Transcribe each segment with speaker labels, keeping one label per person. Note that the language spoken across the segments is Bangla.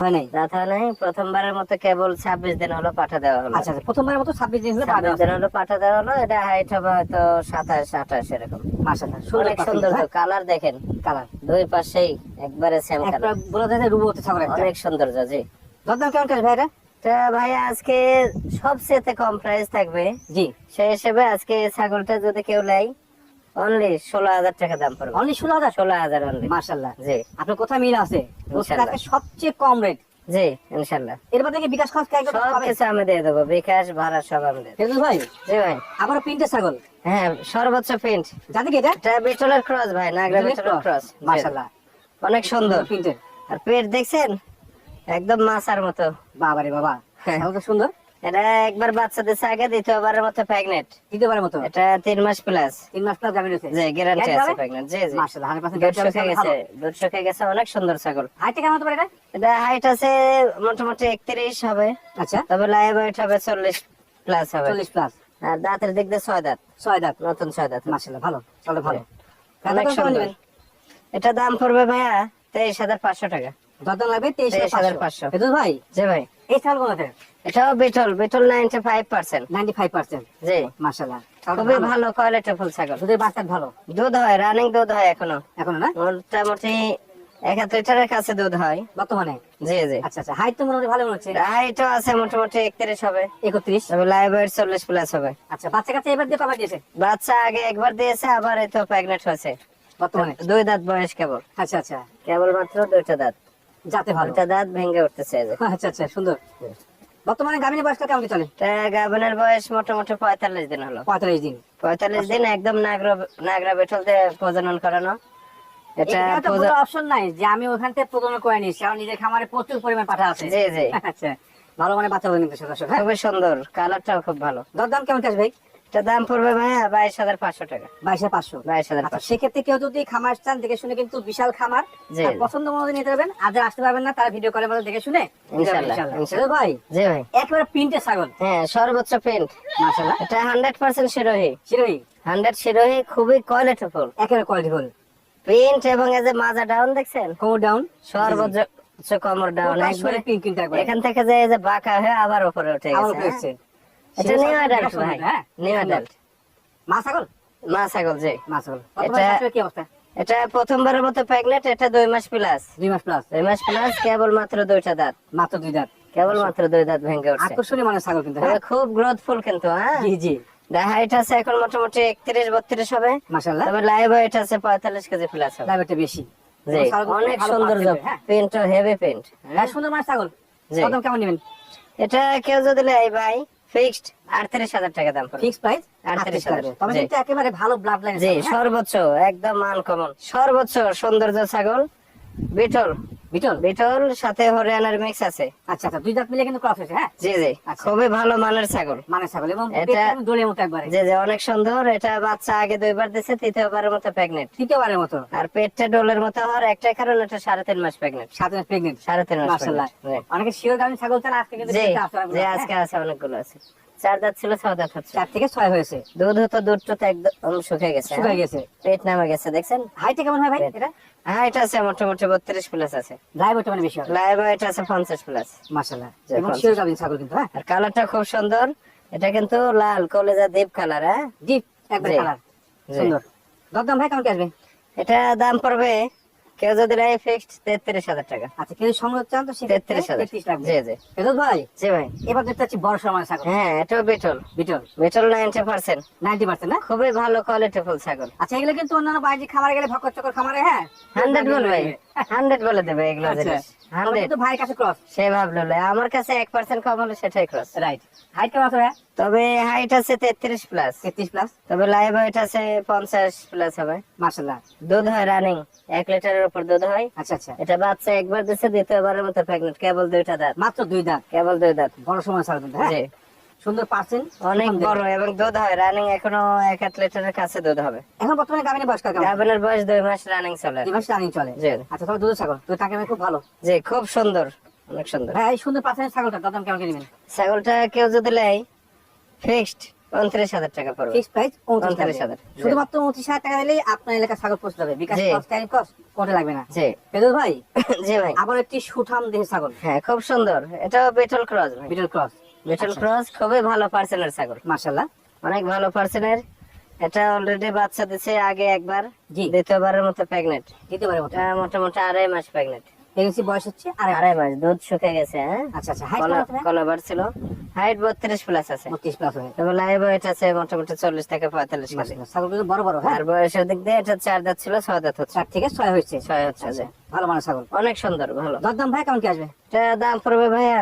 Speaker 1: হয় নাই?
Speaker 2: দাঁত নাই। প্রথমবারের মতো কেবল ছাব্বিশ দিন হলো পাঠা দেওয়া হলো।
Speaker 1: আচ্ছা আচ্ছা প্রথমবারের মতো ছাব্বিশ দিন হলে
Speaker 2: ছাব্বিশ দিন হলো। পাঠা দেওয়া হলো। এটা হাইট হবে হয়তো সাতাশ আঠাশ এরকম। অনেক সুন্দর কালার দেখেন।
Speaker 1: কালার
Speaker 2: দুই পাশেই একবারে সেম
Speaker 1: একটা
Speaker 2: কালার
Speaker 1: বলা যায় যে রুবতে ছাগল
Speaker 2: অনেক সৌন্দর্য জি।
Speaker 1: দরদাম কেমন কাজ ভাইরা?
Speaker 2: তা ভাই আজকে সবচেয়ে কম প্রাইস থাকবে।
Speaker 1: জি।
Speaker 2: সেই হিসেবে আজকে ছাগলটা যদি কেউ নেয় অনলি ষোলো হাজার টাকা দাম পড়বে।
Speaker 1: অনলি ষোলো হাজার?
Speaker 2: ষোলো হাজার অনলি
Speaker 1: মাসাল্লাহ
Speaker 2: জি।
Speaker 1: আপনার কোথায় মিল আছে? সবচেয়ে কম রেট
Speaker 2: জি
Speaker 1: এরপর থেকে বিকাশ খরচ
Speaker 2: সব আমি দিয়ে দেবো। বিকাশ ভাড়া সব আমি দেবো।
Speaker 1: ভাই?
Speaker 2: জি ভাই।
Speaker 1: আবার ছাগল?
Speaker 2: হ্যাঁ সর্বোচ্চ প্রিন্ট
Speaker 1: জানি কি এটা?
Speaker 2: এটা বিটলের ক্রস ভাই নাগরা বিটলের ক্রস অনেক সুন্দর।
Speaker 1: প্রিন্টের
Speaker 2: আর পেট দেখছেন? একদম মাছার মতো।
Speaker 1: বাবারে বাবা।
Speaker 2: হ্যাঁ।
Speaker 1: তো সুন্দর?
Speaker 2: এটা একবার বাচ্চা দিচ্ছে আগে দ্বিতীয়বারের মতো প্রেগনেন্ট
Speaker 1: দ্বিতীয়বারের মতো?
Speaker 2: এটা তিন মাস প্লাস
Speaker 1: তিন মাস প্লাস রয়েছে
Speaker 2: জি গ্যারান্টি আছে প্রেগনেন্ট জি জি। দুধ শুকিয়ে গেছে দুধ শুকিয়ে গেছে অনেক সুন্দর ছাগল।
Speaker 1: হাইটে কেমন হতে পারে এটা?
Speaker 2: এটা হাইট আছে মোটামুটি একত্রিশ হবে।
Speaker 1: আচ্ছা।
Speaker 2: তবে লাইভ ওয়েট হবে চল্লিশ প্লাস হবে।
Speaker 1: চল্লিশ প্লাস
Speaker 2: আর দাঁতের দিক দিয়ে ছয় দাঁত।
Speaker 1: ছয় দাঁত।
Speaker 2: নতুন ছয় দাঁত।
Speaker 1: মাসাল্লাহ ভালো। চলে ভালো।
Speaker 2: অনেক সুন্দর। এটা দাম পড়বে ভাইয়া তেইশ হাজার পাঁচশো টাকা।
Speaker 1: দরদাম লাগবে তেইশ হাজার পাঁচশো। ভাই?
Speaker 2: জি ভাই।
Speaker 1: এই ছাগল কোথাতে
Speaker 2: এটাও Beetal Beetal ninety five percent
Speaker 1: ninety
Speaker 2: জি।
Speaker 1: মাসাল্লাহ
Speaker 2: খুবই ভালো। কোয়ালিটি ফুল ছাগল।
Speaker 1: দুধের বাচ্চা ভালো?
Speaker 2: দুধ হয় রানিং দুধ হয় এখনও।
Speaker 1: এখনও না?
Speaker 2: মোটামুটি এক হাজার লিটারের কাছে দুধ হয়।
Speaker 1: বর্তমানে?
Speaker 2: জি জি।
Speaker 1: আচ্ছা আচ্ছা। হাইট তো মোটামুটি ভালো মনে হচ্ছে।
Speaker 2: হাইটও আছে মোটামুটি একত্রিশ হবে।
Speaker 1: একত্রিশ?
Speaker 2: তবে চল্লিশ প্লাস হবে।
Speaker 1: আচ্ছা বাচ্চা কাছে এবার দিয়ে কবার দিয়েছে?
Speaker 2: বাচ্চা আগে একবার দিয়েছে আবার এই তো প্রেগনেন্ট হয়েছে।
Speaker 1: বর্তমানে?
Speaker 2: দুই দাঁত বয়স কেবল।
Speaker 1: আচ্ছা আচ্ছা।
Speaker 2: কেবল মাত্র দুইটা দাঁত।
Speaker 1: যাতে ভালো।
Speaker 2: দাঁত ভেঙে উঠতেছে
Speaker 1: আচ্ছা আচ্ছা সুন্দর। বর্তমানে গাভিনী বয়সটা কেমন চলে?
Speaker 2: গাভনের বয়স মোটামুটি পঁয়তাল্লিশ দিন হলো।
Speaker 1: পঁয়তাল্লিশ দিন।
Speaker 2: পঁয়তাল্লিশ দিন একদম নাগরা নাগরা বেঠল প্রজনন করানো। এটা
Speaker 1: অপশন নাই যে আমি ওখান থেকে প্রজনন করে নিয়েছি আমার নিজের খামারে প্রচুর পরিমাণ পাঠা আছে।
Speaker 2: জি জি।
Speaker 1: আচ্ছা ভালো মানে বাচ্চা হ্যাঁ?
Speaker 2: খুবই সুন্দর কালারটাও খুব ভালো।
Speaker 1: দরদাম কেমন কাজ ভাই?
Speaker 2: এটা দাম পড়বে ভাইয়া বাইশ হাজার পাঁচশো টাকা।
Speaker 1: বাইশে পাঁচশো।
Speaker 2: বাইশ হাজার
Speaker 1: আচ্ছা সেক্ষেত্রে কেউ যদি খামার চান দেখে শুনে কিন্তু বিশাল খামার পছন্দ মতো নিতে পারবেন আর যারা আসতে পারবেন না তারা ভিডিও কলের মধ্যে দেখে শুনে। ভাই
Speaker 2: জি ভাই।
Speaker 1: একেবারে প্রিন্টের ছাগল।
Speaker 2: হ্যাঁ সর্বোচ্চ প্রিন্ট এটা hundred percent Sirohi.
Speaker 1: Sirohi?
Speaker 2: Hundred Sirohi খুবই কোয়ালিটি ফুল
Speaker 1: একেবারে কোয়ালিটি ফুল
Speaker 2: প্রিন্ট এবং এই যে মাজা ডাউন দেখছেন?
Speaker 1: কোমর ডাউন
Speaker 2: সর্বোচ্চ কমর ডাউন একবারে
Speaker 1: প্রিন্ট
Speaker 2: এখান থেকে যে বাঁকা হয়ে আবার উপরে উঠে গেছে হ্যাঁ? এটা নিউ অ্যাডাল্ট ভাই নিউ অ্যাডাল্ট
Speaker 1: মা ছাগল?
Speaker 2: মা ছাগল জি।
Speaker 1: মা ছাগল।
Speaker 2: এটা-
Speaker 1: এটা কি অবস্থা?
Speaker 2: এটা প্রথমবারের মতো প্রেগনেন্ট এটা দুই মাস প্লাস
Speaker 1: দুই মাস প্লাস
Speaker 2: দুই মাস প্লাস কেবল মাত্র দুইটা দাঁত।
Speaker 1: মাত্র দুই দাঁত।
Speaker 2: কেবল মাত্র দুই দাঁত ভেঙে উঠছে।
Speaker 1: আকর্ষণীয় মানে ছাগল কিন্তু হ্যাঁ?
Speaker 2: খুব গ্রোথফুল কিন্তু হ্যাঁ?
Speaker 1: জি জি।
Speaker 2: হাইট আছে এখন মোটামুটি একত্রিশ বত্রিশ হবে।
Speaker 1: মাশাআল্লাহ।
Speaker 2: তবে লাইভ ওয়েট আছে পঁয়তাল্লিশ কেজি প্লাস হবে।
Speaker 1: লাইভটা বেশি।
Speaker 2: অনেক সুন্দর
Speaker 1: হ্যাঁ?
Speaker 2: প্রিন্ট হেভি পেন্ট
Speaker 1: হ্যাঁ সুন্দর মানে ছাগল। কেমন নেবেন?
Speaker 2: এটা কেউ যদি নেয় ভাই ফিক্সড আটত্রিশ হাজার টাকা দাম পড়বে
Speaker 1: ফিক্স প্রাইস
Speaker 2: 38,000
Speaker 1: তবে কিন্তু একেবারে ভালো ব্লাড লাইন
Speaker 2: জি সর্বোচ্চ একদম আনকমন সর্বোচ্চ সৌন্দর্য ছাগল বিটল।
Speaker 1: বিটল?
Speaker 2: বিটল সাথে হরিয়ানার মিক্স আছে।
Speaker 1: আচ্ছা আচ্ছা দুই দাঁত মিলে কিন্তু ক্রস হয়েছে হ্যাঁ?
Speaker 2: জি জি।
Speaker 1: আচ্ছা।
Speaker 2: খুবই ভালো মানের ছাগল।
Speaker 1: মানে ছাগল এবং
Speaker 2: এটা-
Speaker 1: দোলের মতো একবারে।
Speaker 2: জি জি অনেক সুন্দর। এটা বাচ্চা আগে দুইবার দিছে তৃতীয়বারের মতো প্রেগনেন্ট
Speaker 1: তৃতীয়বারের মতো?
Speaker 2: আর পেটটা ডোলের মতো হওয়ার একটাই কারণ এটা সাড়ে তিন মাস প্রেগনেন্ট
Speaker 1: সাত মাস প্রেগনেন্ট
Speaker 2: সাড়ে তিন মাস
Speaker 1: মাশাআল্লাহ। অনেকে শিওর গাভী ছাগল চান আজকে কিন্তু
Speaker 2: জি আজকে
Speaker 1: হ্যাঁ?
Speaker 2: আছে অনেকগুলো আছে। চার দাঁত ছিল ছয় দাঁত হচ্ছে।
Speaker 1: চার থেকে ছয় হয়েছে।
Speaker 2: দুধ হতো দুধটা তো একদম শুকিয়ে গেছে
Speaker 1: শুকায়
Speaker 2: হ্যাঁ?
Speaker 1: গেছে।
Speaker 2: পেট নামে গেছে দেখছেন?
Speaker 1: হাইটে কেমন হয় ভাই এটা?
Speaker 2: হ্যাঁ এটা আছে মোটামুটি বত্রিশ প্লাস আছে।
Speaker 1: ড্রাইভ মানে বেশি হবে।
Speaker 2: এটা আছে পঞ্চাশ প্লাস
Speaker 1: মাশাআল্লাহ। এবং শিওর গাভী ছাগল কিন্তু হ্যাঁ?
Speaker 2: আর কালারটা খুব সুন্দর। এটা কিন্তু লাল কলেজা কালার হ্যাঁ?
Speaker 1: একবারে কালার সুন্দর। দরদাম ভাই কেমন কি আসবে?
Speaker 2: এটা দাম পড়বে কেউ যদি নেয় ফিক্সড তেত্রিশ হাজার টাকা।
Speaker 1: আচ্ছা কেউ সংগ্রহ চান তো
Speaker 2: তেত্রিশ হাজার। জি জি।
Speaker 1: ফেরত ভাই
Speaker 2: জি ভাই।
Speaker 1: এবার দেখতে পাচ্ছি বড় সময় ছাগল।
Speaker 2: হ্যাঁ এটাও Beetal.
Speaker 1: Beetal.
Speaker 2: Beetal ninety percent
Speaker 1: ninety percent না?
Speaker 2: খুবই ভালো কোয়ালিটি ফুল ছাগল।
Speaker 1: আচ্ছা এগুলো কিন্তু অন্যান্য বাইরে খামারে গেলে ভকর চকর খামারে হ্যাঁ?
Speaker 2: হান্ড্রেড বলবে হান্ড্রেড বলে দেবে এগুলো
Speaker 1: আচ্ছা।
Speaker 2: জিনিস।
Speaker 1: তবে
Speaker 2: হান্ড্রেড।
Speaker 1: কিন্তু কাছে ক্রস
Speaker 2: সে ভাবলো আমার কাছে এক পার্সেন্ট কম হলে সেটাই ক্রস
Speaker 1: রাইট হাইট কেমন আছে
Speaker 2: তবে হাইট আছে তেত্রিশ প্লাস
Speaker 1: তেত্রিশ প্লাস
Speaker 2: তবে লাইভ ওয়েট আছে পঞ্চাশ প্লাস হবে। দুধ হয় রানিং এক লিটারের উপর দুধ হয়।
Speaker 1: আচ্ছা আচ্ছা।
Speaker 2: এটা বাচ্চা একবার দিচ্ছে দ্বিতীয়বারের মতো প্রেগনেন্ট কেবল দুইটা দাঁত।
Speaker 1: মাত্র দুই দাঁত?
Speaker 2: কেবল দুই দাঁত।
Speaker 1: বড় সময় হ্যাঁ?
Speaker 2: জি।
Speaker 1: সুন্দর পার্সেন্ট
Speaker 2: অনেক বড় এবং দুধ হয় রানিং এখনও এক আট লিটারের কাছে দুধ হবে।
Speaker 1: এখন বর্তমানে বয়স কেমন?
Speaker 2: গাভনের বয়স দুই মাস রানিং চলে।
Speaker 1: দুই মাস রানিং চলে।
Speaker 2: জি।
Speaker 1: আচ্ছা তবে দুধ ছাগল? খুব ভালো।
Speaker 2: জি খুব সুন্দর অনেক সুন্দর।
Speaker 1: ভাই এই সুন্দর পার্সেন্ট ছাগলটা দাম কেমন কি নেবেন?
Speaker 2: ছাগলটা কেউ যদি নেয় ফিক্সড উনত্রিশ হাজার টাকা পড়বে।
Speaker 1: ফিক্স প্রাইস উনত্রিশ হাজার। শুধুমাত্র উনত্রিশ হাজার টাকা দিলেই আপনার এলাকা ছাগল পৌঁছে যাবে। বিকাশ
Speaker 2: জি।
Speaker 1: কস্ট কোনটা লাগবে না।
Speaker 2: জি।
Speaker 1: ভাই
Speaker 2: জি ভাই।
Speaker 1: আবার একটি সুঠাম দেহের ছাগল।
Speaker 2: হ্যাঁ খুব সুন্দর। এটা বেটল ক্রস ভাই।
Speaker 1: বিটল ক্রস
Speaker 2: বেটল
Speaker 1: আচ্ছা।
Speaker 2: ক্রস খুবই ভালো পার্সেন্টের ছাগল
Speaker 1: মাশাল্লাহ
Speaker 2: অনেক ভালো পার্সেন্টের এটা অলরেডি বাচ্চা দিছে আগে একবার। দ্বিতীয়বারের মতো প্রেগনেন্ট
Speaker 1: পারে মতো।
Speaker 2: এটা মোটামুটি আড়াই মাস প্রেগনেন্ট
Speaker 1: প্রেগনেন্সি বয়স হচ্ছে আড়াই
Speaker 2: মাস। দুধ শুকে গেছে হ্যাঁ?
Speaker 1: আচ্ছা আচ্ছা। হাইট
Speaker 2: কলাবার ছিল। হাইট বত্রিশ প্লাস আছে।
Speaker 1: বত্রিশ প্লাস হয়ে।
Speaker 2: এবং লাইভ ওয়েট আছে মোটামুটি চল্লিশ থেকে পঁয়তাল্লিশ কেজি
Speaker 1: মাশাআল্লাহ, ছাগলগুলো বড় বড় হ্যাঁ?
Speaker 2: আর বয়সের দিক দিয়ে এটা চার দাঁত ছিল ছয় দাঁত হচ্ছে।
Speaker 1: চার থেকে ছয় হচ্ছে।
Speaker 2: ছয় হচ্ছে যে
Speaker 1: ভালো মানের ছাগল।
Speaker 2: অনেক সুন্দর ভালো।
Speaker 1: দরদাম ভাই কেমন কি আসবে?
Speaker 2: এটা দাম পড়বে ভাইয়া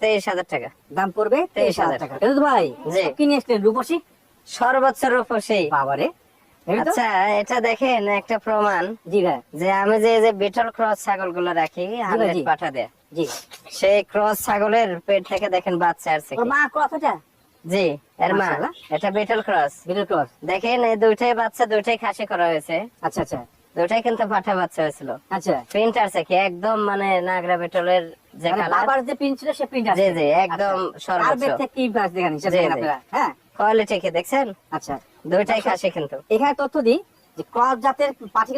Speaker 2: তেইশ হাজার টাকা।
Speaker 1: দাম পড়বে তেইশ হাজার টাকা। ভাই
Speaker 2: জি।
Speaker 1: কি রূপসী?
Speaker 2: সর্বোচ্চ রূপসী।
Speaker 1: বাবারে।
Speaker 2: আচ্ছা এটা দেখেন একটা প্রমাণ।
Speaker 1: জি ভাই।
Speaker 2: যে আমি যে যে বিটল ক্রস ছাগলগুলো রাখি হান্ড্রেড পাঠা দেয়।
Speaker 1: জি।
Speaker 2: সেই ক্রস ছাগলের পেট থেকে দেখেন বাচ্চা আসছে
Speaker 1: মা
Speaker 2: জি এর মা। এটা বিটল ক্রস।
Speaker 1: Beetle cross.
Speaker 2: দেখেন এই দুইটাই বাচ্চা দুইটাই খাসি করা হয়েছে।
Speaker 1: আচ্ছা আচ্ছা।
Speaker 2: দুইটাই কিন্তু পাঠা বাচ্চা হয়েছিল।
Speaker 1: আচ্ছা।
Speaker 2: প্রিন্ট আছে কি? একদম মানে নাগরা বিটলের যে
Speaker 1: মানে
Speaker 2: কালার
Speaker 1: বাবার যে প্রিন্ট ছিল সে প্রিন্ট আছে
Speaker 2: জি, জি, একদম সর্বোচ্চ।
Speaker 1: আর থেকে কি দেখেন। আপনারা হ্যাঁ?
Speaker 2: কোয়ালিটি কি দেখছেন?
Speaker 1: আচ্ছা।
Speaker 2: দুইটাই খাসি কিন্তু।
Speaker 1: এখানে তথ্য দিই যে ক্রস জাতের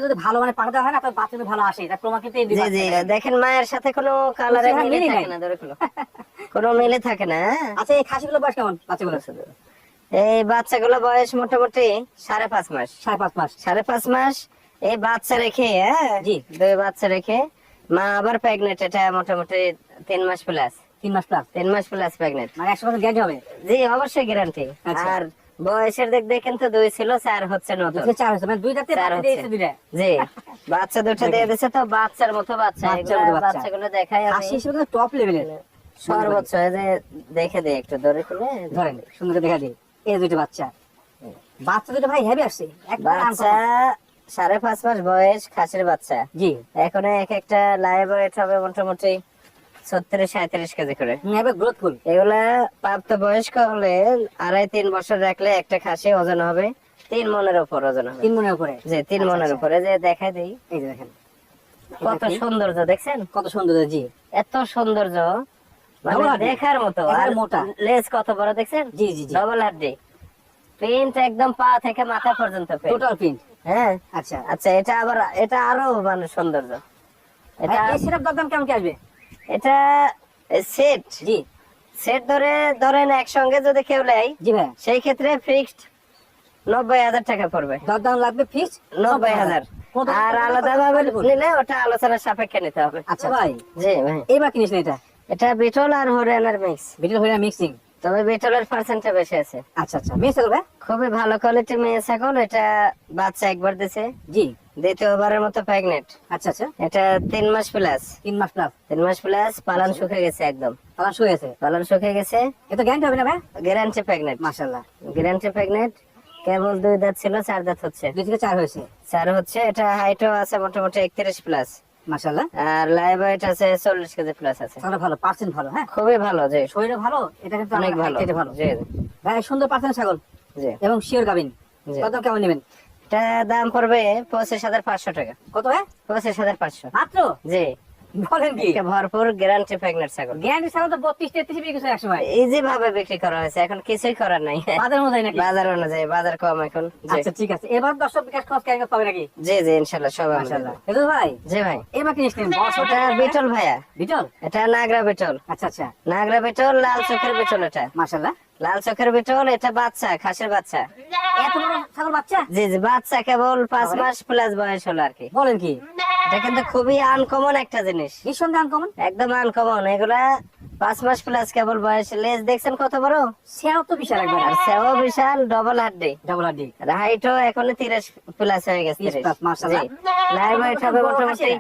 Speaker 1: যদি ভালো মানে পাঠাতে হয় না তার বাচ্চা ভালো আসে এটা প্রমাণ কিন্তু
Speaker 2: জি জি দেখেন মায়ের সাথে কোনো কালারে মিলে থাকে না ধরে। কোনো মিলে থাকে না?
Speaker 1: আচ্ছা এই খাসিগুলো বয়স কেমন বাচ্চাগুলো
Speaker 2: এই বাচ্চাগুলো বয়স মোটামুটি সাড়ে পাঁচ মাস।
Speaker 1: সাড়ে পাঁচ মাস।
Speaker 2: সাড়ে পাঁচ মাস। এই বাচ্চা রেখে হ্যাঁ?
Speaker 1: জি।
Speaker 2: দুই বাচ্চা রেখে মা আবার প্রেগনেন্ট এটা মোটামুটি তিন মাস প্লাস
Speaker 1: তিন মাস প্লাস
Speaker 2: তিন মাস প্লাস প্রেগনেন্ট
Speaker 1: মানে একশো বছর গ্যারান্টি হবে?
Speaker 2: জি অবশ্যই গ্যারান্টি
Speaker 1: আচ্ছা।
Speaker 2: আর বয়সের দিক দিয়ে কিন্তু দুই ছিল চার হচ্ছে নতুন।
Speaker 1: দুটো চার হচ্ছে মানে দুইটাতে
Speaker 2: চার হচ্ছে।
Speaker 1: দিয়েছে
Speaker 2: জি বাচ্চা দুটো দিয়ে দিছে তো বাচ্চার মতো বাচ্চা। বাচ্চাগুলো দেখাই
Speaker 1: খাসি হিসেবে টপ লেভেলের
Speaker 2: সর্বোচ্চ যে দেখে দিই একটু ধরে খুলে।
Speaker 1: ধরেন সুন্দর দেখা দিই। এই দুটো বাচ্চা। বাচ্চা দুটো ভাই হেভি আসছে। একবার
Speaker 2: বাচ্চা সাড়ে পাঁচ মাস বয়স খাসির বাচ্চা।
Speaker 1: জি।
Speaker 2: এখন এক একটা লাইভ ওয়েট হবে মোটামুটি ছত্রিশ সাঁত্রিশ কেজি করে। এগুলা প্রাপ্ত বয়স্ক হলে আড়াই তিন বছর রাখলে একটা খাসি ওজন হবে তিন মনের উপর ওজন হবে।
Speaker 1: তিন মনের উপরে
Speaker 2: যে তিন
Speaker 1: আচ্ছা,
Speaker 2: মনের
Speaker 1: আচ্ছা।
Speaker 2: উপরে যে দেখাই দিই।
Speaker 1: এই যে দেখেন।
Speaker 2: কত সৌন্দর্য দেখছেন?
Speaker 1: কত সুন্দর জি।
Speaker 2: এত সৌন্দর্য। মানে। দেখার মতো। আর
Speaker 1: মোটা।
Speaker 2: লেজ কত বড় দেখছেন?
Speaker 1: জি জি জি।
Speaker 2: ডবল হাড্ডি প্রিন্ট একদম পা থেকে মাথা পর্যন্ত।
Speaker 1: টোটাল প্রিন্ট
Speaker 2: হ্যাঁ
Speaker 1: আচ্ছা
Speaker 2: আচ্ছা এটা আবার এটা আরও মানে সৌন্দর্য। এটা
Speaker 1: ভাই, এই সেটআপ দাম কেমন কি আসবে?
Speaker 2: এটা সেট
Speaker 1: জি।
Speaker 2: সেট ধরে ধরেন একসঙ্গে যদি কেউ নেয়
Speaker 1: জি ভাই।
Speaker 2: সেই ক্ষেত্রে ফিক্সড নব্বই হাজার টাকা পড়বে।
Speaker 1: দরদাম লাগবে ফিক্স
Speaker 2: নব্বই হাজার। আর আলাদা ভাবে নিলে ওটা আলোচনার সাপেক্ষে নিতে হবে।
Speaker 1: আচ্ছা ভাই।
Speaker 2: জি ভাই।
Speaker 1: এবার কিনেছেন এটা?
Speaker 2: এটা বিটল আর হরিয়ানার মিক্স
Speaker 1: বিটল হয়ে মিক্সিং
Speaker 2: তবে বিটলের পার্সেন্টটা বেশি আছে।
Speaker 1: আচ্ছা আচ্ছা মেয়ে ছাগল ভাই?
Speaker 2: খুবই ভালো কোয়ালিটি মেয়ে ছাগল এটা বাচ্চা একবার দিছে।
Speaker 1: জি।
Speaker 2: দ্বিতীয়বারের মতো প্রেগনেন্ট
Speaker 1: আচ্ছা আচ্ছা।
Speaker 2: এটা তিন মাস প্লাস
Speaker 1: তিন মাস প্লাস
Speaker 2: তিন মাস প্লাস পালন শুকে গেছে একদম।
Speaker 1: তারা শুয়ে আছে
Speaker 2: পালন শুকে গেছে।
Speaker 1: এত গ্যারান্টি হবে না ভাই?
Speaker 2: গ্যারান্টি প্রেগনেন্ট গ্যারান্টি প্রেগনেন্ট কেবল দুই দাঁত ছিল চার দাঁত হচ্ছে।
Speaker 1: দুই থেকে চার হয়েছে?
Speaker 2: চার হচ্ছে এটা হাইটও আছে মোটামুটি একত্রিশ প্লাস
Speaker 1: মাশাল্লাহ
Speaker 2: আর লাইভ ওয়েট আছে চল্লিশ কেজি প্লাস আছে।
Speaker 1: তাহলে ভালো পার্সেন্ট ভালো হ্যাঁ?
Speaker 2: খুবই ভালো জি।
Speaker 1: শরীরে ভালো এটা কিন্তু
Speaker 2: অনেক ভালো
Speaker 1: এটা ভালো।
Speaker 2: জি
Speaker 1: ভাই সুন্দর পার্সেন্ট ছাগল।
Speaker 2: জি।
Speaker 1: এবং শিওর গাবিন কত কেমন নেবেন?
Speaker 2: এটা দাম পড়বে পঁচিশ হাজার পাঁচশো টাকা।
Speaker 1: কত ভাই?
Speaker 2: পঁচিশ হাজার পাঁচশো।
Speaker 1: মাত্র?
Speaker 2: জি।
Speaker 1: বলেন কি?
Speaker 2: ভরপুর গ্যারান্টি প্রেগনেন্ট ছাগল।
Speaker 1: গ্যারান্টি ছাগল তো বত্রিশ তেত্রিশ বিক্রি করছে এক সময়
Speaker 2: ইজি ভাবে বিক্রি করা হয়েছে এখন কিছুই করার নাই।
Speaker 1: বাজার অনুযায়ী নাকি?
Speaker 2: বাজার অনুযায়ী বাজার কম এখন।
Speaker 1: আচ্ছা ঠিক আছে। এবার দর্শক বিকাশ খরচ কেন পাবে নাকি?
Speaker 2: জি জি ইনশাল্লাহ সব আমাদের।
Speaker 1: মাশাআল্লাহ। ভাই
Speaker 2: জি ভাই।
Speaker 1: এবার কি নিচ্ছেন বস।
Speaker 2: বিটল ভাইয়া।
Speaker 1: বিটল?
Speaker 2: এটা নাগরা বিটল।
Speaker 1: আচ্ছা আচ্ছা।
Speaker 2: নাগরা বিটল লাল চোখের বিটল এটা।
Speaker 1: মাশাআল্লাহ।
Speaker 2: লাল চোখের বিটল এটা বাচ্চা খাসির বাচ্চা।
Speaker 1: এত বড় ছাগল বাচ্চা?
Speaker 2: জি জি বাচ্চা কেবল পাঁচ মাস প্লাস বয়স হলো আর কি।
Speaker 1: বলেন কি?
Speaker 2: এটা কিন্তু খুবই আনকমন একটা জিনিস।
Speaker 1: নিঃসন্দেহে আনকমন
Speaker 2: একদম আনকমন এগুলা পাঁচ মাস প্লাস কেবল বয়স লেজ দেখছেন কত বড়?
Speaker 1: সেও তো বিশাল একবার।
Speaker 2: আর সেও বিশাল ডবল হাড্ডি।
Speaker 1: ডবল আডি
Speaker 2: আর হাইটও এখন তিরিশ প্লাস হয়ে গেছে।
Speaker 1: 30
Speaker 2: লাইভ ওয়েট হবে মোটামুটি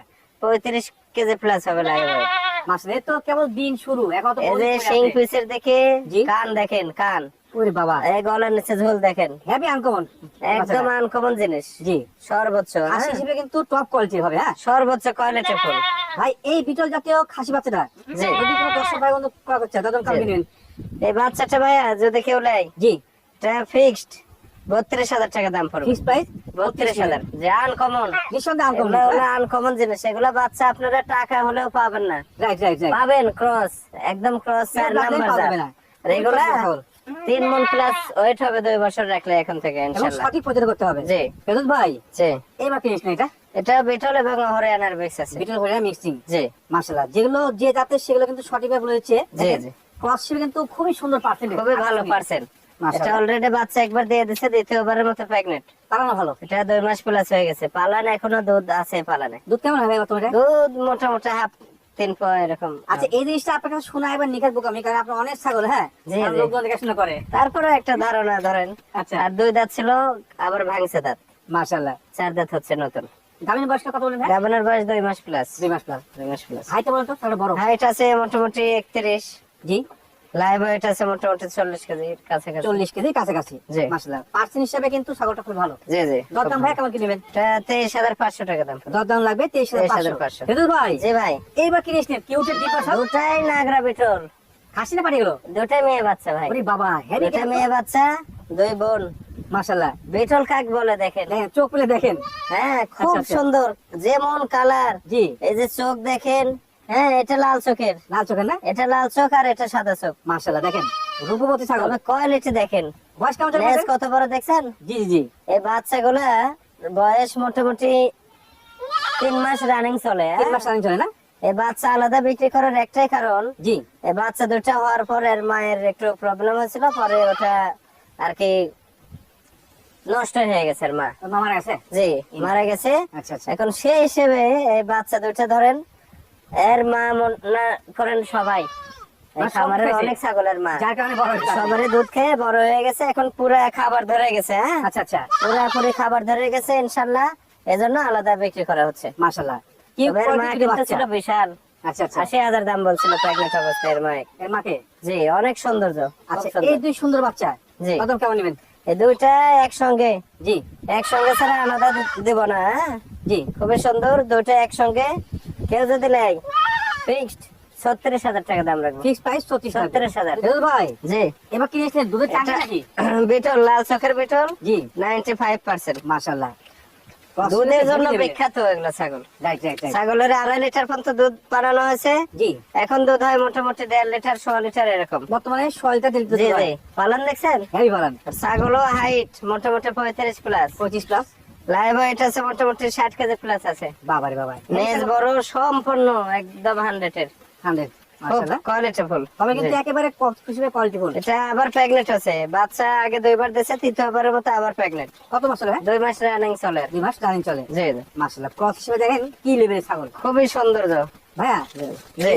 Speaker 2: পঁয়ত্রিশ কেজি প্লাস হবে লাইভ ওয়েট
Speaker 1: মাসে তো কেবল দিন শুরু এখন তো
Speaker 2: এই যে পিসের দেখে কান দেখেন কান।
Speaker 1: ওরে বাবা।
Speaker 2: এই গলার নিচে ঝোল দেখেন।
Speaker 1: আনকমন
Speaker 2: একদম আনকমন জিনিস।
Speaker 1: জি।
Speaker 2: সর্বোচ্চ হ্যাঁ?
Speaker 1: খাসি হিসেবে কিন্তু টপ কোয়ালিটির হবে হ্যাঁ।
Speaker 2: সর্বোচ্চ কোয়ালিটি ফুল।
Speaker 1: ভাই এই বিটল জাতীয় খাসি বাচ্চাটা
Speaker 2: জি।
Speaker 1: যদি কোনো দর্শক ভাই বন্ধু ক্রয় কালকে। নেবেন
Speaker 2: এই বাচ্চাটা ভাইয়া যদি কেউ নেয়
Speaker 1: জি।
Speaker 2: এটা ফিক্সড বত্রিশ হাজার টাকা দাম পড়বে।
Speaker 1: ফিক্স প্রাইস
Speaker 2: বত্রিশ হাজার। যে আনকমন।
Speaker 1: আনকমন।
Speaker 2: এগুলো হলো আনকমন জিনিস। এগুলো বাচ্চা আপনারা টাকা হলেও পাবেন না।
Speaker 1: রাইট রাইট রাইট
Speaker 2: পাবেন ক্রস একদম ক্রস চার নাম্বার
Speaker 1: পাওয়া
Speaker 2: জাত।
Speaker 1: যাবে না।
Speaker 2: আর এগুলা
Speaker 1: ছাগল।
Speaker 2: তিন মন প্লাস ওয়েট হবে দুই বছর রাখলে এখন থেকে
Speaker 1: এবং সঠিক পদ্ধতি করতে হবে।
Speaker 2: জি।
Speaker 1: ফেরদৌস ভাই
Speaker 2: জি।
Speaker 1: এবার কিনিস না এটা?
Speaker 2: এটা বিটল এবং হরিয়ানার বেক্স আছে।
Speaker 1: বিটল হরিয়া মিক্সিং
Speaker 2: জি।
Speaker 1: মাশাআল্লাহ। যেগুলো যে জাতের সেগুলো কিন্তু সঠিকভাবে বলেছে।
Speaker 2: জি, জি।
Speaker 1: ক্রস কিন্তু খুবই সুন্দর পার্সেন্ট
Speaker 2: খুবই ভালো পার্সেন্ট এটা অলরেডি বাচ্চা একবার দিয়ে দিছে দ্বিতীয়বারের মতো প্রেগনেন্ট
Speaker 1: তারা না ভালো।
Speaker 2: এটা দুই মাস প্লাস হয়ে গেছে। পালান এখনও দুধ আছে পালানে।
Speaker 1: দুধ কেমন হবে তোমার
Speaker 2: দুধ মোটামুটি হাফ তিন পা এরকম।
Speaker 1: আচ্ছা এই জিনিসটা আপনার কাছে শোনা এবার নিকাশ বোকামি কারণ আপনার অনেক ছাগল হ্যাঁ। লোকজন দেখাশোনা করে।
Speaker 2: তারপরে একটা ধারণা ধরেন
Speaker 1: আচ্ছা।
Speaker 2: আর দুই দাঁত ছিল আবার ভাঙছে দাঁত।
Speaker 1: মাশাআল্লাহ।
Speaker 2: চার দাঁত হচ্ছে নতুন।
Speaker 1: দামিন বয়স কত বলেন ভাই?
Speaker 2: বয়স দুই মাস প্লাস
Speaker 1: দুই মাস প্লাস
Speaker 2: দুই মাস প্লাস
Speaker 1: হাইটে বলেন তো তাহলে বড়।
Speaker 2: হাইট আছে মোটামুটি একত্রিশ।
Speaker 1: জি।
Speaker 2: লাইভ ওয়েট আছে মোটামুটি চল্লিশ কেজির কাছাকাছি।
Speaker 1: চল্লিশ কেজি কাছাকাছি মাশাআল্লাহ। পার্সেন্ট হিসাবে কিন্তু ছাগলটা খুব ভালো।
Speaker 2: জি জি।
Speaker 1: দরদাম ভাই কেমন কি নেবেন?
Speaker 2: টাকা দাম।
Speaker 1: দরদাম লাগবে তেইশ হাজার
Speaker 2: 23,500
Speaker 1: পাঁচশো। ফেরদৌস ভাই
Speaker 2: জি ভাই।
Speaker 1: এইবার কিউটের
Speaker 2: দুটাই নাগরা বিটল।
Speaker 1: খাসি না পাঠিয়ে গেলো
Speaker 2: দুটাই মেয়ে বাচ্চা ভাই।
Speaker 1: ওরে বাবা হেভি
Speaker 2: দুটা মেয়ে বাচ্চা দুই বোন।
Speaker 1: মাশাআল্লাহ।
Speaker 2: বিটল কাক বলে দেখেন?
Speaker 1: দেখেন চোখ পেলে দেখেন।
Speaker 2: হ্যাঁ খুব
Speaker 1: আচ্ছা, আচ্ছা।
Speaker 2: সুন্দর। যেমন কালার।
Speaker 1: জি।
Speaker 2: এই যে চোখ দেখেন হ্যাঁ এটা লাল চোখের।
Speaker 1: লাল চোখের না?
Speaker 2: এটা লাল চোখ আর এটা সাদা চোখ
Speaker 1: মাশাআল্লাহ দেখেন। রূপবতী ছাগল।
Speaker 2: কোয়ালিটি দেখেন।
Speaker 1: বয়স কেমন চলে
Speaker 2: কত বড় দেখছেন?
Speaker 1: জি জি
Speaker 2: এই বাচ্চাগুলা বয়স মোটামুটি তিন মাস রানিং চলে হ্যাঁ?
Speaker 1: তিন মাস রানিং চলে না?
Speaker 2: এই বাচ্চা আলাদা বিক্রি করার একটাই কারণ
Speaker 1: জি।
Speaker 2: এই বাচ্চা দুটা হওয়ার পর এর মায়ের একটু প্রবলেম হয়েছিল পরে ওটা আর কি নষ্ট হয়ে গেছে মা।
Speaker 1: মারা গেছে?
Speaker 2: জি মারা গেছে।
Speaker 1: আচ্ছা আচ্ছা।
Speaker 2: এখন সেই হিসেবে এই বাচ্চা দুটা ধরেন এর মা না করেন সবাই। খামারের অনেক ছাগলের মা।
Speaker 1: যার কারণে বড়
Speaker 2: সবারই দুধ খেয়ে বড় হয়ে গেছে এখন পুরা খাবার ধরে গেছে হ্যাঁ?
Speaker 1: আচ্ছা আচ্ছা।
Speaker 2: পুরাপুরি খাবার ধরে গেছে ইনশাল্লাহ। এজন্য আলাদা বিক্রি করা হচ্ছে।
Speaker 1: মাশাআল্লাহ। কি
Speaker 2: মা কিন্তু ছিল বিশাল।
Speaker 1: আচ্ছা আচ্ছা।
Speaker 2: আশি হাজার দাম বলছিল প্রেগনেন্ট অবস্থায় এর মায়ের।
Speaker 1: এর মাকে?
Speaker 2: জি অনেক সৌন্দর্য
Speaker 1: আচ্ছা
Speaker 2: সুন্দর।
Speaker 1: এই দুই সুন্দর বাচ্চা
Speaker 2: জি।
Speaker 1: কত কেমন নেবেন?
Speaker 2: এই দুইটা একসঙ্গে।
Speaker 1: জি।
Speaker 2: একসঙ্গে ছাড়া আলাদা দিব না হ্যাঁ?
Speaker 1: জি।
Speaker 2: খুবই সুন্দর দুইটা একসঙ্গে। কেউ যদি নেয় ফিক্সড ছত্রিশ হাজার টাকা দাম রাখব।
Speaker 1: ফিক্স প্রাইস ছত্রিশ
Speaker 2: ছত্রিশ হাজার।
Speaker 1: ভাই?
Speaker 2: জি।
Speaker 1: এবার কিনেছিলেন দুধের টাকা
Speaker 2: এটা
Speaker 1: নাকি
Speaker 2: বিটল লাল চকের বিটল।
Speaker 1: জি।
Speaker 2: নাইনটি ফাইভ পার্সেন্ট
Speaker 1: মাশাআল্লাহ
Speaker 2: দুধের জন্য বিখ্যাত এগুলো ছাগল। ছাগলের আড়াই লিটার পর্যন্ত দুধ বানানো হয়েছে।
Speaker 1: জি।
Speaker 2: এখন দুধ হয় মোটামুটি দেড় লিটার সোয়া লিটার এরকম।
Speaker 1: বর্তমানে দিতে
Speaker 2: জি জি। দেখছেন?
Speaker 1: বাড়ান
Speaker 2: আর ছাগলও হাইট মোটামুটি পঁয়ত্রিশ প্লাস
Speaker 1: পঁচিশ প্লাস
Speaker 2: লাইভ ওয়েট আছে মোটামুটি ষাট কেজি প্লাস আছে।
Speaker 1: বাবারে বাবা।
Speaker 2: নেজ বড় সম্পূর্ণ একদম
Speaker 1: হান্ড্রেড
Speaker 2: খুব
Speaker 1: মাশাআল্লাহ।
Speaker 2: কোয়ালিটি ফুল
Speaker 1: তবে কিন্তু একেবারে খুশিবে কোয়ালিটি ফুল
Speaker 2: এটা আবার প্রেগনেন্ট আছে। বাচ্চা আগে দুইবার দিয়েছে তৃতীয়বারের মতো আবার প্রেগনেন্ট
Speaker 1: কত মাস চলে
Speaker 2: দুই মাস রানিং চলে।
Speaker 1: দুই মাস রানিং চলে।
Speaker 2: জি জি।
Speaker 1: মাশাআল্লাহ। ক্রস হিসেবে দেখেন কি লেভেলের ছাগল?
Speaker 2: খুবই সৌন্দর্য।
Speaker 1: ভাইয়া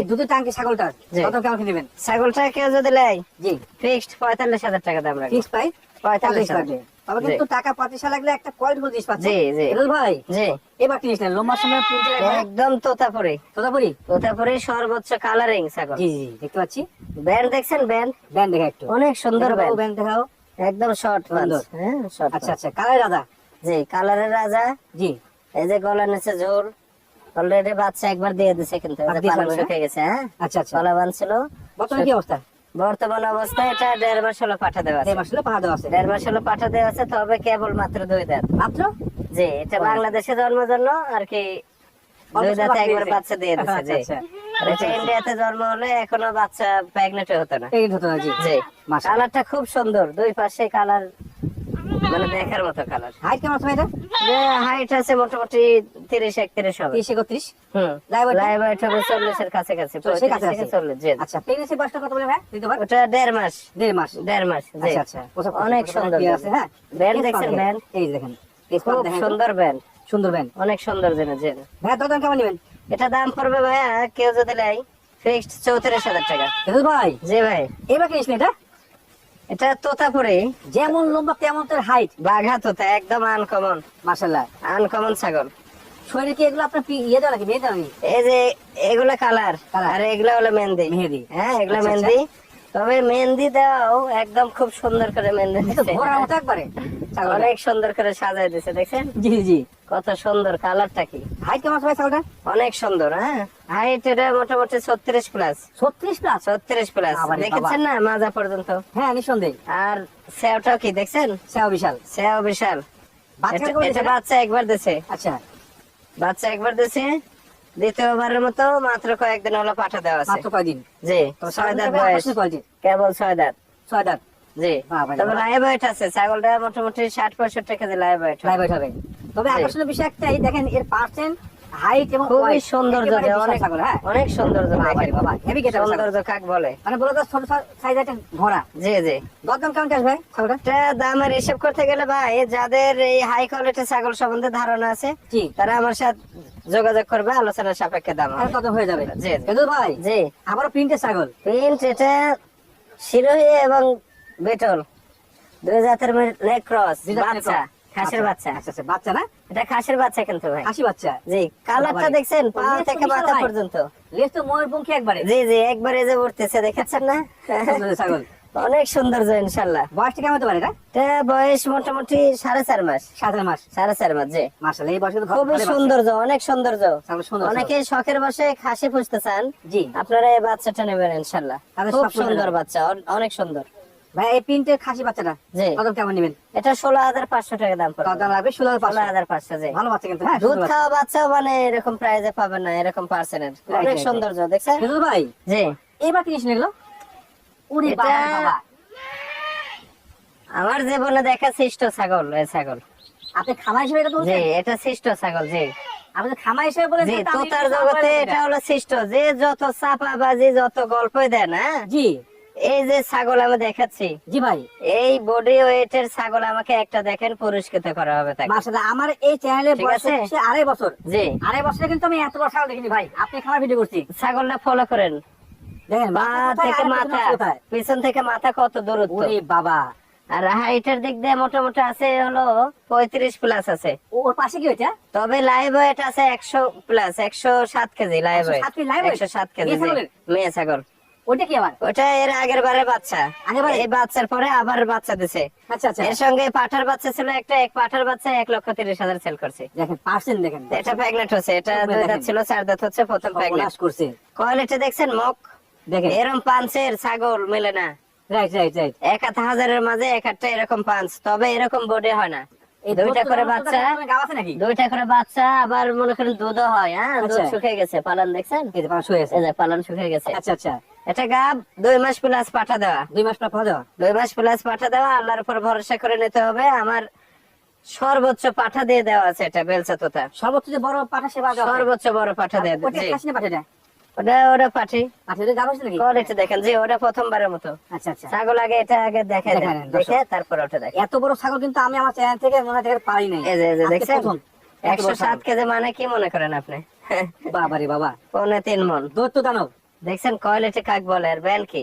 Speaker 1: দুধের টাঙ্কি ছাগলটা
Speaker 2: জি।
Speaker 1: কত কেমন নেবেন
Speaker 2: ছাগলটা কেউ যদি নেয়
Speaker 1: জি।
Speaker 2: ফিক্সড পঁয়তাল্লিশ হাজার টাকা দাম রাখবে।
Speaker 1: প্রাইস
Speaker 2: পঁয়তাল্লিশ হাজার।
Speaker 1: তবে কিন্তু টাকা পঁচিশ লাগলে একটা কোয়ালিটি ফুল পাচ্ছে
Speaker 2: জি জি।
Speaker 1: ভাই
Speaker 2: জি।
Speaker 1: এবার কিনিস না লম্বা সময়
Speaker 2: একদম তোতাপুরি।
Speaker 1: তোতাপুরি?
Speaker 2: তোতাপুরি সর্বোচ্চ কালারিং ছাগল।
Speaker 1: জি জি দেখতে পাচ্ছি।
Speaker 2: ব্যান্ড দেখছেন ব্যান্ড?
Speaker 1: ব্যান্ড দেখা একটু।
Speaker 2: অনেক সুন্দর ব্যান্ড।
Speaker 1: ব্যান্ড দেখাও।
Speaker 2: একদম শর্ট
Speaker 1: সুন্দর।
Speaker 2: হ্যাঁ শর্ট
Speaker 1: আচ্ছা আচ্ছা কালার দাদা
Speaker 2: জি কালারের রাজা।
Speaker 1: জি।
Speaker 2: এই যে গলা নিচে ঝোল অলরেডি বাচ্চা একবার দিয়ে দিছে কিন্তু পালন শুকিয়ে গেছে হ্যাঁ?
Speaker 1: আচ্ছা আচ্ছা।
Speaker 2: গলা
Speaker 1: বর্তমানে কি অবস্থা?
Speaker 2: বর্তমান অবস্থায় এটা দেড় মাস হলো পাঠা দেওয়া
Speaker 1: দেড় মাস হলো পাঠা দেওয়া আছে।
Speaker 2: দেড় মাস হলো পাঠা দেওয়া আছে তবে কেবল মাত্র দুই দাঁত।
Speaker 1: মাত্র?
Speaker 2: জি এটা বাংলাদেশে জন্মের জন্য আর কি দুই দাঁত একবার বাচ্চা দিয়ে দিচ্ছে জি।
Speaker 1: আচ্ছা, আচ্ছা।
Speaker 2: এটা ইন্ডিয়াতে জন্ম হলে এখনও বাচ্চা প্রেগনেন্ট হতো না।
Speaker 1: হতো না জি।
Speaker 2: জি। কালারটা খুব সুন্দর দুই পাশে কালার মানে দেখার মতো কালার
Speaker 1: হাইট কেমন আছে এটা
Speaker 2: হাইট আছে মোটামুটি তিরিশ একত্রিশ হবে। হুম। লাইভ চল্লিশ জি
Speaker 1: আচ্ছা বয়সটা কত বলে ভাই
Speaker 2: ওটা মাস।
Speaker 1: মাস।
Speaker 2: মাস জি।
Speaker 1: আচ্ছা আচ্ছা।
Speaker 2: অনেক সুন্দর
Speaker 1: আছে হ্যাঁ?
Speaker 2: ব্যান্ড দেখছেন ব্যান্ড
Speaker 1: এই দেখেন
Speaker 2: খুব। সুন্দর ব্যান্ড
Speaker 1: সুন্দর ব্যান্ড
Speaker 2: অনেক সুন্দর জিনিস জি।
Speaker 1: ভাই দাদা কেমন নেবেন?
Speaker 2: এটা দাম পড়বে ভাইয়া কেউ যদি নেয় ফিক্সড চৌত্রিশ হাজার টাকা।
Speaker 1: ভাই।
Speaker 2: জি ভাই।
Speaker 1: এবার কিনিস না এটা?
Speaker 2: এটা তোতা পরে
Speaker 1: যেমন লম্বা তেমন তোর হাইট
Speaker 2: বাঘা তোতা একদম আনকমন
Speaker 1: মাসাল্লাহ
Speaker 2: আনকমন ছাগল।
Speaker 1: শরীরে কি এগুলো আপনার ইয়ে দেওয়া নাকি মেয়ে দেওয়া
Speaker 2: এই যে এগুলা কালার। আর এগুলা হলো মেহেন্দি।
Speaker 1: মেহেদি।
Speaker 2: হ্যাঁ এগুলা
Speaker 1: মেহেদি
Speaker 2: মেহেন্দি। তবে মেহেন্দি দেওয়াও একদম খুব সুন্দর করে মেহেন্দি
Speaker 1: মতো একবারে?
Speaker 2: অনেক সুন্দর করে সাজাই দিছে দেখছেন?
Speaker 1: জি জি।
Speaker 2: কত সুন্দর কালারটা কি।
Speaker 1: হাইট কেমন ভাই
Speaker 2: অনেক সুন্দর হ্যাঁ? হাইট এটা মোটামুটি ছত্রিশ প্লাস
Speaker 1: ছত্রিশ প্লাস
Speaker 2: ছত্রিশ প্লাস দেখেছেন না মাজা পর্যন্ত?
Speaker 1: হ্যাঁ নিঃসন্দেহ
Speaker 2: আর সেওটাও কি দেখছেন?
Speaker 1: সেও বিশাল।
Speaker 2: সেও বিশাল। এটা-? বাচ্চা একবার দিছে।
Speaker 1: আচ্ছা।
Speaker 2: বাচ্চা একবার দিছে। দ্বিতীয়বারের মতো মাত্র কয়েকদিন হলো পাঠা দেওয়া আছে।
Speaker 1: মাত্র কয়দিন?
Speaker 2: জি ছয় দাঁত বয়স। কেবল ছয় দাঁত।
Speaker 1: ছয় দাঁত?
Speaker 2: জি তবে লাইভ ওয়েট আছে। ছাগলটা মোটামুটি ষাট পঁয়ষট্টি KG live weight
Speaker 1: live weight হবে। তবে। আকর্ষণীয় বিষয় একটাই দেখেন এর পার্সেন্ট হাইট এবং
Speaker 2: খুবই সৌন্দর্য অনেক
Speaker 1: ছাগল, হ্যাঁ?
Speaker 2: অনেক সৌন্দর্য
Speaker 1: বাবা
Speaker 2: কাক বলে?
Speaker 1: মানে বলে তো ছোট সাইজ একটা ঘোড়া।
Speaker 2: জি জি।
Speaker 1: দরদাম কেমন আসবে ছাগলটা
Speaker 2: এটা দামের হিসাব করতে গেলে ভাই যাদের এই হাই কোয়ালিটি ছাগল সম্বন্ধে ধারণা আছে তারা আমার সাথে যোগাযোগ করবে আলোচনার সাপেক্ষে দাম
Speaker 1: কত হয়ে যাবে?
Speaker 2: জি।
Speaker 1: ভাই
Speaker 2: জি।
Speaker 1: আবারও প্রিন্টের ছাগল?
Speaker 2: প্রিন্ট এটা শিরোহী এবং বেটল। দুই জাতের ক্রস বাচ্চা। খাসের
Speaker 1: আচ্ছা,
Speaker 2: বাচ্চা।
Speaker 1: আচ্ছা আচ্ছা বাচ্চা না?
Speaker 2: এটা খাসের বাচ্চা কিন্তু ভাই।
Speaker 1: খাসি বাচ্চা।
Speaker 2: জি কালারটা দেখছেন পা থেকে মাথা পর্যন্ত।
Speaker 1: লেজ তো ময়ূরপঙ্খী একবারে।
Speaker 2: জি জি একবারে যে উঠতেছে দেখেছেন না?
Speaker 1: ছাগল।
Speaker 2: অনেক ইনশাল্লাহ।
Speaker 1: বয়সটা কেমন হতে পারে এটা
Speaker 2: বয়স মোটামুটি সাড়ে চার মাস।
Speaker 1: সাত মাস।
Speaker 2: সাড়ে চার মাস জি।
Speaker 1: মাসাল্লাহ এই বয়সে
Speaker 2: খুবই সৌন্দর্য অনেক সৌন্দর্য
Speaker 1: সুন্দর
Speaker 2: অনেকে শখের বসে খাসি পুষতে চান।
Speaker 1: জি।
Speaker 2: আপনারা এই বাচ্চাটা নেবেন ইনশাল্লাহ। খুব
Speaker 1: সুন্দর
Speaker 2: সুন্দর বাচ্চা অনেক সুন্দর।
Speaker 1: ভাই এই প্রিন্টের খাসি বাচ্চাটা
Speaker 2: জি।
Speaker 1: কত কেমন নেবেন?
Speaker 2: এটা ষোলো হাজার পাঁচশো টাকা দাম পড়বে।
Speaker 1: কত লাগবে ষোলো হাজার
Speaker 2: ষোলো হাজার পাঁচশো জি।
Speaker 1: ভালো বাচ্চা কিন্তু হ্যাঁ
Speaker 2: দুধ
Speaker 1: সুন্দর বাচ্চা।
Speaker 2: মানে এরকম প্রাইজে পাবেন না এরকম পার্সেন্টের অনেক সৌন্দর্য দেখছেন?
Speaker 1: ভাই
Speaker 2: জি।
Speaker 1: এবার কি এগুলো? উনি বাবা।
Speaker 2: আমার জীবনে দেখা সৃষ্ট ছাগল এই ছাগল।
Speaker 1: আপনি খামার হিসেবে এটা
Speaker 2: জি এটা সৃষ্ট ছাগল জি।
Speaker 1: আপনি খামার হিসেবে
Speaker 2: তোতার জগতে এটা হলো সৃষ্ট। যে যত চাপা চাপাবাজি যত গল্পই দেন হ্যাঁ?
Speaker 1: জি।
Speaker 2: এই যে ছাগল আমি দেখাচ্ছি।
Speaker 1: জি ভাই।
Speaker 2: এই বডি ওয়েটের ছাগল আমাকে একটা দেখেন পুরস্কৃত করা হবে তাকে।
Speaker 1: আমার এই চ্যানেলে বয়স হচ্ছে আড়াই বছর।
Speaker 2: জি।
Speaker 1: আড়াই বছরে কিন্তু আমি এত বড় ছাগল দেখিনি ভাই। আপনি খামার ভিডিও করছি।
Speaker 2: ছাগলটা ফলো করেন।
Speaker 1: দেখেন
Speaker 2: পা থেকে মাথা।
Speaker 1: পিছন
Speaker 2: থেকে মাথা কত দূরত্ব?
Speaker 1: ওরে বাবা।
Speaker 2: আর হাইটের দিক দিয়ে মোটামুটি আছে হলো পঁয়ত্রিশ প্লাস আছে।
Speaker 1: ওর পাশে কি ওইটা
Speaker 2: তবে লাইভ ওয়েট আছে একশো প্লাস একশো সাত KG live weight
Speaker 1: 107 KG live weight?
Speaker 2: একশো সাত কেজি?
Speaker 1: মেয়ে
Speaker 2: ছাগল।
Speaker 1: ওইটা কি আবার?
Speaker 2: ওটা এর আগের বারে বাচ্চা। এই বাচ্চার পরে আবার বাচ্চা দিছে।
Speaker 1: আচ্ছা আচ্ছা।
Speaker 2: এর সঙ্গে পাঠার বাচ্চা ছিল একটা এক পাঠার বাচ্চা এক লক্ষ তিরিশ হাজার সেল করছে।
Speaker 1: দেখেন পার্সেন্ট দেখেন।
Speaker 2: এটা প্রেগনেন্ট হচ্ছে এটা দুই দাঁত ছিল চার দাঁত হচ্ছে প্রথম প্রেগনেন্ট
Speaker 1: করছে।
Speaker 2: কোয়ালিটি দেখছেন মক
Speaker 1: দেখেন।
Speaker 2: এরম পাঞ্চের ছাগল মেলে না।
Speaker 1: রাইট রাইট রাইট
Speaker 2: এক হাত হাজারের মাঝে এক একটা এরকম পাঞ্চ তবে এরকম বডি হয় না।
Speaker 1: এই
Speaker 2: দুইটা করে বাচ্চা দুইটা করে বাচ্চা আবার মনে করেন দুধও হয় হ্যাঁ? দুধ
Speaker 1: আচ্ছা।
Speaker 2: শুকিয়ে গেছে পালন দেখছেন? পালন শুকিয়ে গেছে।
Speaker 1: আচ্ছা আচ্ছা।
Speaker 2: এটা গাব দুই মাস প্লাস পাঠা দেওয়া।
Speaker 1: দুই মাস পাওয়া যাওয়া
Speaker 2: দুই মাস প্লাস পাঠা দেওয়া আল্লাহর উপর ভরসা করে নিতে হবে। আমার সর্বোচ্চ পাঠা দিয়ে দেওয়া আছে এটা বেলচা তোতা।
Speaker 1: সর্বোচ্চ যে বড় পাঠা সেবা
Speaker 2: সর্বোচ্চ বড় পাঠা দিয়ে
Speaker 1: ওটা
Speaker 2: জি।
Speaker 1: খাসি না পাঠা দেয়?
Speaker 2: ওটা ওটা পাঠি।
Speaker 1: পাঠা দিয়ে নাকি
Speaker 2: কোয়ালিটি দেখেন জি ওটা প্রথমবারের মতো।
Speaker 1: আচ্ছা আচ্ছা।
Speaker 2: ছাগল আগে এটা আগে দেখে
Speaker 1: দেখে
Speaker 2: তারপর ওটা দেখে
Speaker 1: এত বড় ছাগল কিন্তু আমি আমার চ্যানেল থেকে মনে নাই।
Speaker 2: এই যে এই যে দেখছেন। কেজি মানে কি মনে করেন আপনি?
Speaker 1: বাবা রে বাবা।
Speaker 2: পৌনে তিন মন।
Speaker 1: দৈত্য দানব।
Speaker 2: দেখছেন কোয়ালিটি কাক বলে আর বেল কি?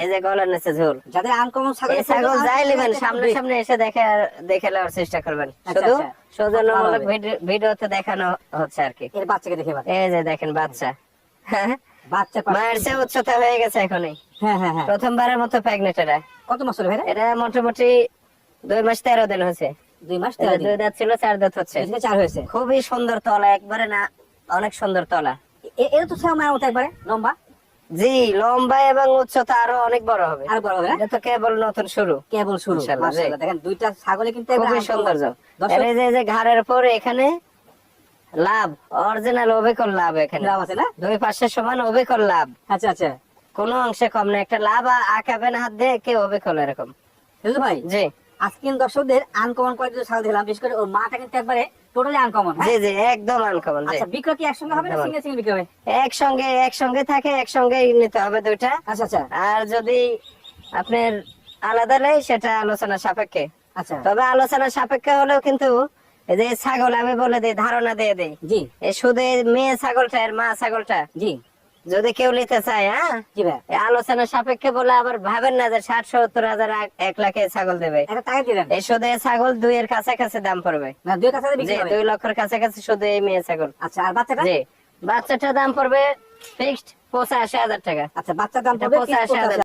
Speaker 2: এই যে গলার নিচে ঝুল।
Speaker 1: যাদের আনকমন ছাগল
Speaker 2: ছাগল যাই নেবেন সামনে সামনে এসে দেখে দেখে নেওয়ার চেষ্টা করবেন।
Speaker 1: আচ্ছা,
Speaker 2: শুধু?
Speaker 1: আচ্ছা।
Speaker 2: সৌজন্যমূলক ভিডিও- ভিডিওতে দেখানো হচ্ছে আর কি।
Speaker 1: এর বাচ্চাকে দেখে
Speaker 2: এই যে দেখেন বাচ্চা।
Speaker 1: বাচ্চা
Speaker 2: মায়ের চেয়ে উচ্চতা হয়ে গেছে এখনই।
Speaker 1: হ্যাঁ হ্যাঁ হ্যাঁ।
Speaker 2: প্রথমবারের মতো প্রেগনেন্ট এরা।
Speaker 1: কত মাস হলো ভাইরা
Speaker 2: এটা মোটামুটি দুই মাস তেরো দিন হয়েছে।
Speaker 1: দুই মাস তেরো
Speaker 2: দুই দাঁত ছিল চার দাঁত হচ্ছে।
Speaker 1: চার হয়েছে।
Speaker 2: খুবই সুন্দর তলা একবারে না অনেক সুন্দর তলা।
Speaker 1: এর তো সেও মায়ের মতো একবারে লম্বা।
Speaker 2: জি লম্বা এবং উচ্চতা আরও অনেক বড় হবে।
Speaker 1: আর বড় হবে?
Speaker 2: এটা তো কেবল নতুন শুরু।
Speaker 1: কেবল শুরু। দেখেন দুইটা ছাগলে কিন্তু
Speaker 2: খুবই সৌন্দর্য। এই যে- এই যে ঘাড়ের পর এখানে লাভ অরিজিনাল অবিকল লাভ এখানে।
Speaker 1: লাভ আছে না?
Speaker 2: দুই পাশে সমান অবিকল লাভ।
Speaker 1: আচ্ছা আচ্ছা।
Speaker 2: কোনো অংশে কম না একটা লাভ আঁকাবেন হাত দিয়ে কেউ অবিকল এরকম।
Speaker 1: বুঝলো ভাই
Speaker 2: জি।
Speaker 1: আজকে দর্শকদের আনকমন কিছু ছাগল দেখলাম বিশেষ করে ওর মাটা কিন্তু একবারে টোটালি আনকমন
Speaker 2: জি জি একদম আনকমন
Speaker 1: আচ্ছা বিক্রয় কি একসঙ্গে হবে না সিঙ্গেল সিঙ্গেল বিক্রি হবে
Speaker 2: একসঙ্গে একসঙ্গে থাকে একসঙ্গে নিতে হবে দুইটা।
Speaker 1: আচ্ছা আচ্ছা।
Speaker 2: আর যদি আপনার আলাদা নেই সেটা আলোচনা সাপেক্ষে।
Speaker 1: আচ্ছা।
Speaker 2: তবে আলোচনা সাপেক্ষে হলেও কিন্তু যে ছাগল আমি বলে দিই ধারণা দিয়ে দিই।
Speaker 1: জি।
Speaker 2: এই শুধু মেয়ে ছাগলটা আর মা ছাগলটা
Speaker 1: জি।
Speaker 2: যদি কেউ নিতে চায় হ্যাঁ? আলোচনা সাপেক্ষে বলে আবার ভাবেন না যে ষাট সত্তর হাজার এক- লাখে ছাগল দেবে।
Speaker 1: দিলেন
Speaker 2: এই শুধু ছাগল এর কাছাকাছি দাম পড়বে।
Speaker 1: দুই
Speaker 2: দুই লক্ষের কাছাকাছি শুধু এই মেয়ে ছাগল।
Speaker 1: আচ্ছা আর বাচ্চাটা?
Speaker 2: জি বাচ্চাটার দাম পড়বে ফিক্সড পঁচাশি হাজার টাকা।
Speaker 1: আচ্ছা বাচ্চার দাম পড়বে
Speaker 2: পঁচাশি হাজার।